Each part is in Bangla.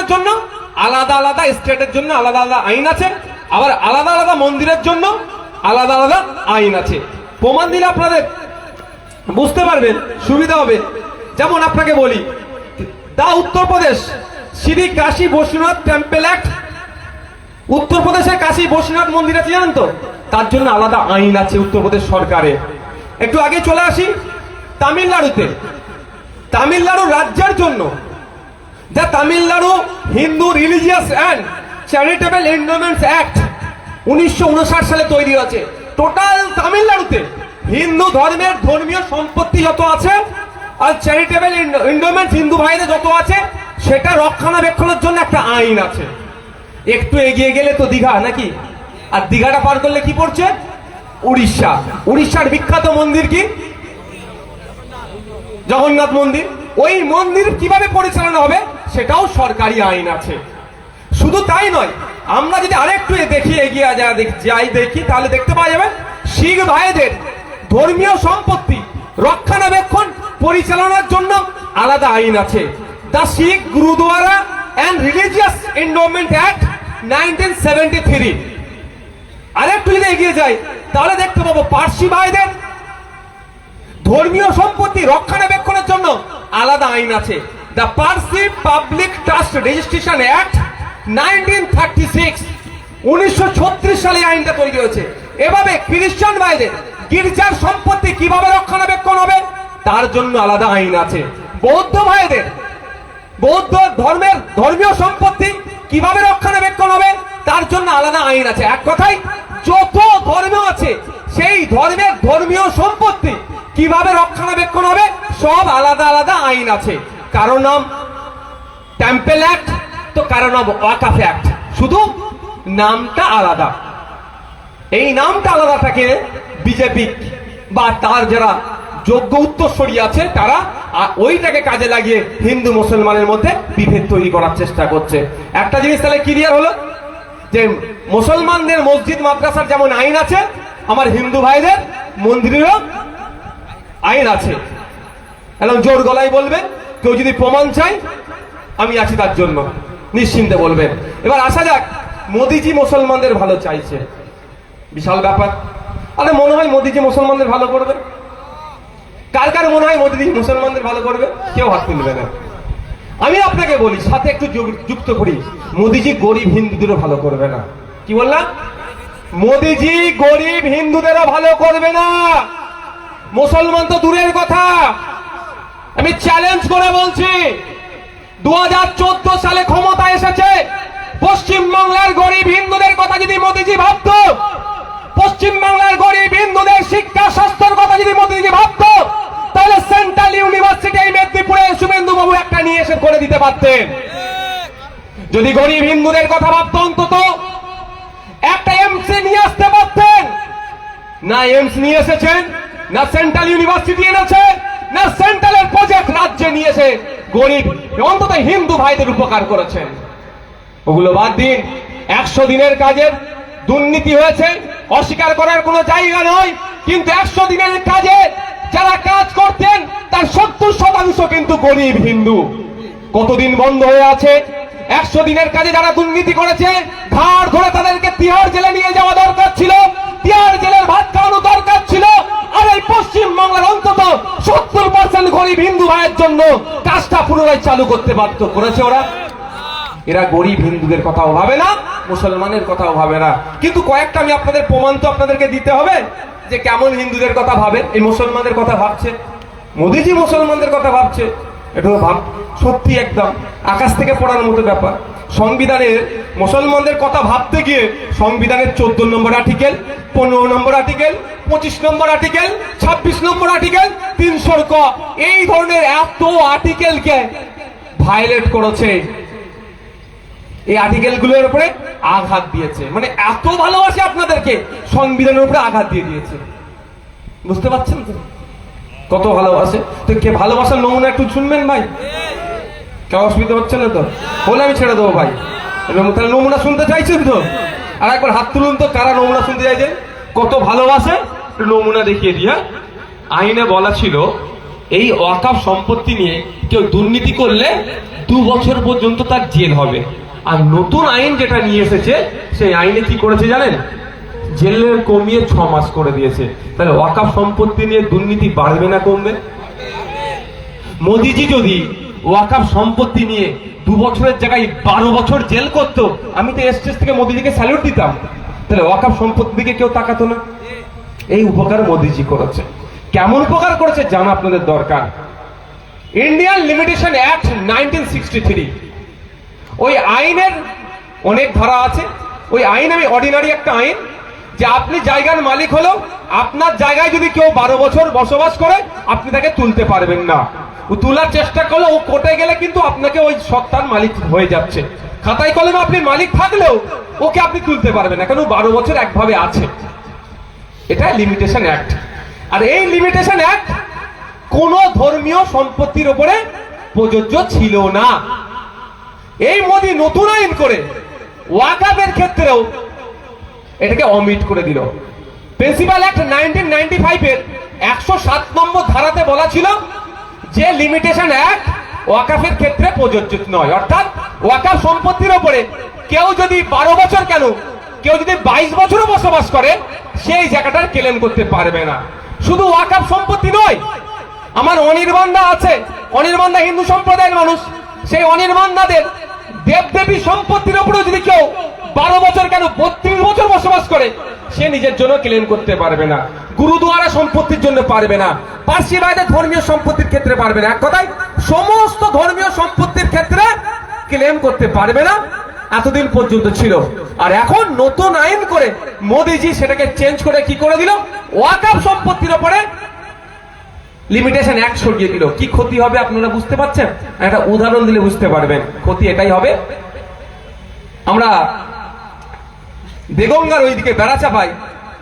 রক্ষণাবেক্ষণের জন্য, আলাদা আলাদা স্টেটের জন্য আলাদা আলাদা আইন আছে, আবার আলাদা আলাদা মন্দিরের জন্য আলাদা আলাদা আইন আছে। প্রমাণ দিলে আপনাদের বুঝতে পারবেন, সুবিধা হবে। যেমন আপনাকে বলি, the Uttar Pradesh Shri Kashi Vishwanath temple act. উত্তরপ্রদেশে কাশী বৈশ্বনাথ মন্দির আছে, জানেন তো? তার জন্য আলাদা আইন আছে উত্তরপ্রদেশ সরকারের। একটু আগে চলে আসি, তামিলনাড়ুতে। তামিলনাড়ু রাজ্যের জন্য যা Tamil Nadu Hindu religious and charitable endowments act উনিশশো সালে তৈরি হয়েছে। টোটাল তামিলনাড়ুতে হিন্দু ধর্মের ধর্মীয় সম্পত্তি যত আছে আর চ্যারিটেবল এন্ডোমেন্টস হিন্দু ভাইদের যত আছে, সেটা রক্ষণাবেক্ষণের জন্য একটা আইন আছে। একটু এগিয়ে গেলে তো দীঘা, নাকি? আর দীঘাটা পার করলে কি পড়ছে? উড়িষ্যা। উড়িষ্যার বিখ্যাত মন্দির কি? জগন্নাথ মন্দির। ওই মন্দির কীভাবে পরিচালনা হবে? সেটাও সরকারি আইন আছে। শুধু তাই নয়, আমরা যদি আরেকটু দেখি, এগিয়ে যাই দেখি, তাহলে দেখতে পাওয়া যাবে, শিখ ভাইদের ধর্মীয় সম্পত্তি রক্ষণাবেক্ষণ পরিচালনার জন্য আলাদা আইন আছে। The Sikh Gurdwara and religious endowment act nineteen seventy three. আরেকটু যদি এগিয়ে যাই, তাহলে দেখতে পাবো পার্সি ভাইদের ধর্মীয় সম্পত্তি রক্ষণাবেক্ষণের জন্য আলাদা আইন আছে। Public trust registration act nineteen thirty six উনিশশো সালে আইনটা তৈরি হয়েছে। এভাবে খ্রিস্টান ভাইদের গির্জার সম্পত্তি কীভাবে রক্ষণাবেক্ষণ হবে? তার জন্য আলাদা আইন আছে। বৌদ্ধ ভাইদের, বৌদ্ধ ধর্মের ধর্মীয় সম্পত্তি কীভাবে রক্ষণাবেক্ষণ হবে? তার জন্য আলাদা আইন আছে। এক কথায়, যত ধর্ম আছে, সেই ধর্মের ধর্মীয় সম্পত্তি কীভাবে রক্ষণাবেক্ষণ হবে? সব আলাদা আলাদা আইন আছে। কারও নাম টেম্পেল অ্যাক্ট তো কারও নাম ওয়াকাফ অ্যাক্ট শুধু নামটা আলাদা। এই নামটা আলাদা থাকে বিজেপি বা তার যারা যোগ্য উত্তরসূরি আছে, তারা ওইটাকে কাজে লাগিয়ে হিন্দু মুসলমানের মধ্যে বিভেদ তৈরি করার চেষ্টা করছে। একটা জিনিস তাহলে ক্লিয়ার হলো? যে মুসলমানদের মসজিদ, মাদ্রাসার যেমন আইন আছে, আমার হিন্দু ভাইদের মন্দিরেরও আইন আছে। এবং জোর গলায় বলবেন? কেউ যদি প্রমাণ চাই আমি আছি তার জন্য। নিশ্চিন্তে বলবেন। এবার আসা যাক, মোদিজি মুসলমানদের ভালো চাইছে। বিশাল ব্যাপার। আরে, মনে হয় মোদিজি মুসলমানদের ভালো করবে? কার কার মনে হয় মোদিজি মুসলমানদের ভালো করবে? কেউ হাত তুলবে না। আমি আপনাকে বলি, সাথে একটু যুক্ত করি। মোদিজি গরিব হিন্দুদেরও ভালো করবে না। কি বললাম? মোদিজি গরিব হিন্দুদেরও ভালো করবে না। মুসলমান তো দূরের কথা। আমি চ্যালেঞ্জ করে বলছি দু হাজার চোদ্দ সালে ক্ষমতা এসেছে পশ্চিম বাংলার গরিব হিন্দুদের কথা যদি মোদিজি ভাবতো পশ্চিম বাংলার গরিব হিন্দুদের শিক্ষা, স্বাস্থ্যের কথা যদি মোদিজি ভাবতো, তাহলে সেন্ট্রাল ইউনিভার্সিটি মেদিনীপুরে শুভেন্দু বাবু একটা নিয়ে এসে করে দিতে পারতেন। যদি গরিব হিন্দুদের কথা ভাবতো অন্তত, একটা এমসি নিয়ে আসতে পারতেন। না এমস নিয়ে এসেছেন, না সেন্ট্রাল ইউনিভার্সিটি এনেছে না সেন্ট্রালের প্রজেক্ট রাজ্যে নিয়েছে। গরিব, অন্তত হিন্দু ভাইদের উপকার করেছেন ওগুলো বাদ দিন। একশো দিনের কাজের দুর্নীতি হয়েছে। অস্বীকার করার কোনো জায়গা নয়। কিন্তু একশো দিনের কাজে যারা কাজ করতেন, তার সত্তর শতাংশ কিন্তু গরিব হিন্দু। কতদিন বন্ধ হয়ে আছে? একশো দিনের কাজে যারা দুর্নীতি করেছে, ঘাড় ধরে তাদেরকে তিহার কাজটা চালু করতে বাধ্য করেছে ওরা। এরা গরিব হিন্দুদের কথাও ভাবে না, মুসলমানের কথাও ভাবে না। কিন্তু কয়েকটা আমি আপনাদের প্রমাণ তো আপনাদেরকে দিতে হবে যে কেমন হিন্দুদের কথা ভাবে এই মুসলমানদের কথা ভাবছে। মোদিজি মুসলমানদের কথা ভাবছে। এটা ভাব সত্যি একদম। আকাশ থেকে পড়ার মতো ব্যাপার। সংবিধানের, মুসলমানদের কথা ভাবতে গিয়ে সংবিধানের চোদ্দ নম্বর আর্টিকেল পনেরো নম্বর আর্টিকেল পঁচিশ নম্বর আর্টিকেল ছাব্বিশ নম্বর আর্টিকেল তিনশোর ক। এই ধরনের এত আর্টিকেলকে ভায়োলেট করেছে। এই আর্টিকেলগুলোর উপরে আঘাত দিয়েছে। মানে এত ভালোবাসে আপনাদেরকে, সংবিধানের উপরে আঘাত দিয়ে দিয়েছে। বুঝতে পারছেন? তো কত ভালোবাসে? তো কে ভালোবাসার নমুনা একটু শুনবেন ভাই? কেউ অসুবিধা হচ্ছে না তো? বলে আমি ছেড়ে দেবো ভাই। এবং তাহলে নমুনা শুনতে চাইছেন তো? আর একবার হাত তুলুন তো, কারা নমুনা শুনতে চাইছেন কত ভালোবাসে? নমুনা দেখিয়ে দিই হ্যাঁ? আইনে বলা ছিল, এই ওয়াকাফ সম্পত্তি নিয়ে কেউ দুর্নীতি করলে দু বছর পর্যন্ত তার জেল হবে। আর নতুন আইন যেটা নিয়ে এসেছে, সেই আইনে কি করেছে জানেন? জেলের কমিয়ে ছ মাস করে দিয়েছে। তাহলে ওয়াকাফ সম্পত্তি নিয়ে দুর্নীতি বাড়বে না কমবে? মোদিজি যদি ওয়াকাফ সম্পত্তি নিয়ে দু বছরের জায়গায় বারো বছর জেল করতো, আমি তো স্টেজ থেকে মোদিজিকে স্যালুট দিতাম। তাহলে ওয়াকাফ সম্পত্তির দিকে কেউ তাকাতো না? এই উপকার মোদিজি করেছে। কেমন উপকার করেছে জানা আপনাদের দরকার? Indian limitation act nineteen sixty three. ওই আইনের অনেক ধারা আছে। ওই আইন আমি অর্ডিনারি একটা আইন যে আপনি জায়গার মালিক হলো আপনার জায়গায় যদি কেউ বারো বছর বসবাস করে, আপনি তাকে তুলতে পারবেন না। তোলার চেষ্টা করলে, ও কোর্টে গেলে কিন্তু আপনাকে ওই সত্তার মালিক হয়ে যাচ্ছে। খাতায় কলমে আপনি মালিক থাকলেও ওকে আপনি তুলতে পারবেন না ও বারো বছর একভাবে আছে। এটা লিমিটেশন অ্যাক্ট আর এই লিমিটেশন অ্যাক্ট কোন ধর্মীয় সম্পত্তির উপরে প্রযোজ্য ছিল না। এই মোদি নতুন আইন করে ওয়াকাবের ক্ষেত্রেও এটাকে অমিট করে দিল। প্রিন্সিপাল অ্যাক্ট নাইনটিন নাইনটি ফাইভের একশো সাত নম্বর ধারাতে বলা ছিল যে লিমিটেশন অ্যাক্ট ওয়াকাফের ক্ষেত্রে প্রযোজ্য নয়। অর্থাৎ ওয়াকাফ সম্পত্তির ওপরে কেউ যদি বারো বছর কেন, কেউ যদি বাইশ বছরও বসবাস করে, সেই জায়গাটার ক্লেম করতে পারবে না। শুধু ওয়াকাফ সম্পত্তি নয়, আমার অনির্বাণদা আছে, অনির্বাণদা হিন্দু সম্প্রদায়ের মানুষ, সেই অনির্বাণদাদের দেবদেবী সম্পত্তির উপরেও যদি কেউ বারো বছর কেন? বত্রিশ বছর বসবাস করে। সে নিজের জন্য ক্লেম করতে পারবে না। গুরুদুয়ারা সম্পত্তির জন্য পারবে না। পার্সি বাইদের ধর্মীয় সম্পত্তির ক্ষেত্রে পারবে না। এক কথায়, সমস্ত ধর্মীয় সম্পত্তির ক্ষেত্রে ক্লেম করতে পারবে না। এতদিন পর্যন্ত ছিল। আর এখন নতুন আইন করে মোদিজি সেটাকে চেঞ্জ করে কি করে দিল? ওয়াকাপ সম্পত্তির ওপরে লিমিটেশন এক সরিয়ে দিল। কি ক্ষতি হবে আপনারা বুঝতে পারছেন? একটা উদাহরণ দিলে বুঝতে পারবেন। ক্ষতি এটাই হবে। আমরা দেগঙ্গার ওইদিকে বেড়াচা পাই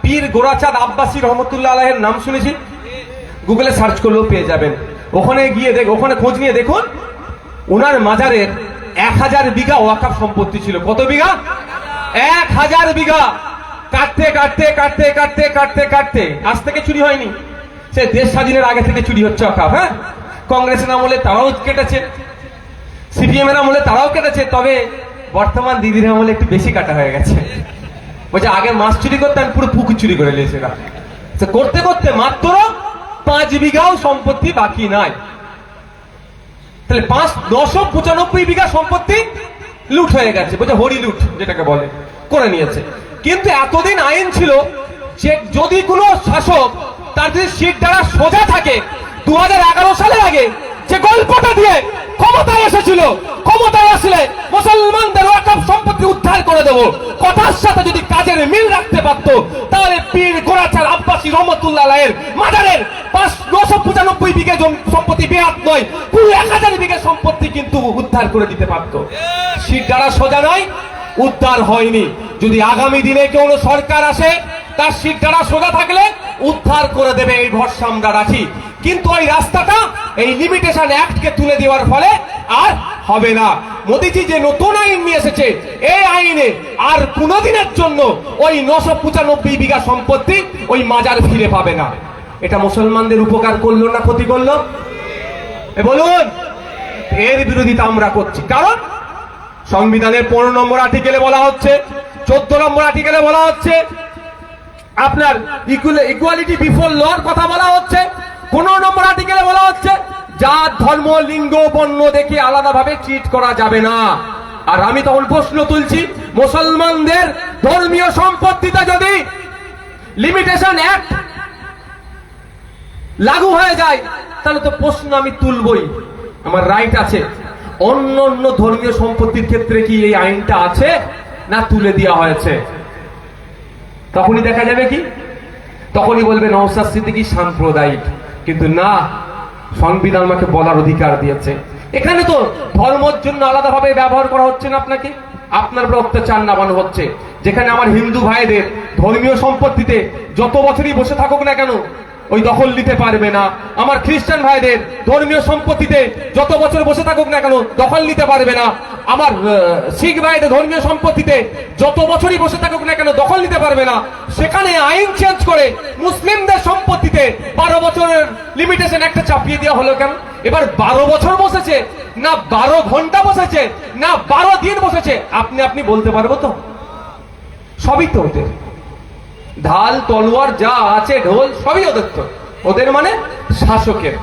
পীর গোরাচাঁদ আব্বাসী রহমতুল্লাহ আলাহের নাম শুনেছি গুগলে সার্চ করলেও পেয়ে যাবেন। ওখানে গিয়ে দেখ ওখানে খোঁজ নিয়ে দেখুন ওনার মাজারের এক হাজার বিঘা ওয়াকাফ সম্পত্তি ছিল। কত বিঘা? এক হাজার বিঘা। কাটতে কাটতে কাটতে কাটতে কাটতে কাটতে। আজ থেকে চুরি হয়নি। সে দেশ স্বাধীনের আগে থেকে চুরি হচ্ছে ওয়াকাফ হ্যাঁ? কংগ্রেসের আমলে তারাও কেটেছে। সিপিএম এর আমলে তারাও কেটেছে। তবে বর্তমান দিদির আমলে একটু বেশি কাটা হয়ে গেছে। বলছে আগে মাছ চুরি করতে আমি পুরো পুকুর চুরি করে নিয়েছে এরা তো করতে করতে মাত্র পাঁচ বিঘাও সম্পত্তি বাকি নাই। তাহলে পাঁচ, নশো পঁচানব্বই বিঘা সম্পত্তি লুট হয়ে গেছে, বলছে, হরি লুট যেটাকে বলে, করে নিয়েছে। কিন্তু এতদিন আইন ছিল যে যদি কোনো শাসক তার যদি সিট দ্বারা সোজা থাকে দু হাজার এগারো সালের আগে যে গল্পটা দিয়ে এসেছিল ক্ষমতায় আসলে মুসলমানদের ওয়াকফ সম্পত্তি উদ্ধার করে দেব। কথার সাথে যদি কাজের মিল রাখতে পারতো, তাহলে পীর গোরাচার আব্বাসী রহমতুল্লাহ আলাইয়ের মাজারের পাঁচ, নশো পঁচানব্বই বিঘে সম্পত্তি বেহাত নয় পুরো এক হাজার বিঘে সম্পত্তি কিন্তু উদ্ধার করে দিতে পারতো। সিট দ্বারা সোজা নয়, উদ্ধার হয়নি। যদি আগামী দিনে কোনো সরকার আসে, তার সিট দ্বারা সোজা থাকলে উদ্ধার করে দেবে এই ভরসা আমরা রাখি কিন্তু ওই রাস্তাটা এই লিমিটেশন অ্যাক্টকে তুলে দেওয়ার ফলে আর হবে না। মোদিজি যে নতুন আইন নিয়ে এসেছে, এই আইনে আর কোনোদিনের জন্য ওই নশো পঁচানব্বই বিঘা সম্পত্তি ওই মাজার ফিরে পাবে না। এটা মুসলমানদের উপকার করল না ক্ষতি করল? বলুন, এর বিরোধিতা আমরা করছি। কারণ সংবিধানের পনেরো নম্বর আর্টিকেলে বলা হচ্ছে, চোদ্দ নম্বর আর্টিকেলে বলা হচ্ছে, আপনার ইকুয়ালিটি বিফোর লর কথা বলা হচ্ছে পনেরো নম্বর আর্টিকেলে বলা হচ্ছে, জাত, ধর্ম, লিঙ্গ, বর্ণ দেখে আলাদাভাবে ট্রিট করা যাবে না। আর আমি তখন প্রশ্ন তুলছি, মুসলমানদের ধর্মীয় সম্পত্তিতে যদি লিমিটেশন অ্যাক্ট লাগু হয়ে যায়, তাহলে তো প্রশ্ন আমি তুলবই। আমার রাইট আছে। অন্য অন্য ধর্মীয় সম্পত্তির ক্ষেত্রে কি এই আইনটা আছে, না তুলে দেওয়া হয়েছে? তখনই দেখা যাবে কি? তখনই বলবে নওসাদ সিদ্দিকী সাম্প্রদায়িক। কিন্তু না, সংবিধান আমাকে বলার অধিকার দিয়েছে। এখানে তো ধর্মের জন্য আলাদাভাবে ব্যবহার করা হচ্ছে না আপনাকে? আপনার উপরে অত্যাচার নামানো হচ্ছে। যেখানে আমার হিন্দু ভাইদের ধর্মীয় সম্পত্তিতে যত বছরই বসে থাকুক না কেন ওই দখল নিতে পারবে না। আমার খ্রিস্টান ভাইদের ধর্মীয় সম্পত্তিতে যত বছর বসে থাকুক না কেন, দখল নিতে পারবে না। আমার শিখ ভাইদের ধর্মীয় সম্পত্তিতে যত বছরই বসে থাকুক না কেন, দখল নিতে পারবে না। সেখানে আইন চেঞ্জ করে মুসলিমদের সম্পত্তিতে বারো বছরের লিমিটেশন একটা চাপিয়ে দেওয়া হলো কেন? এবার বারো বছর বসেছে, না বারো ঘণ্টা বসেছে, না বারো দিন বসেছে। আপনি আপনি বলতে পারব তো? সবই তো ওদের। ঢাল তলোয়ার যা আছে ঢোল সবই অধ্যক্ষ ওদের মানে শাসকের।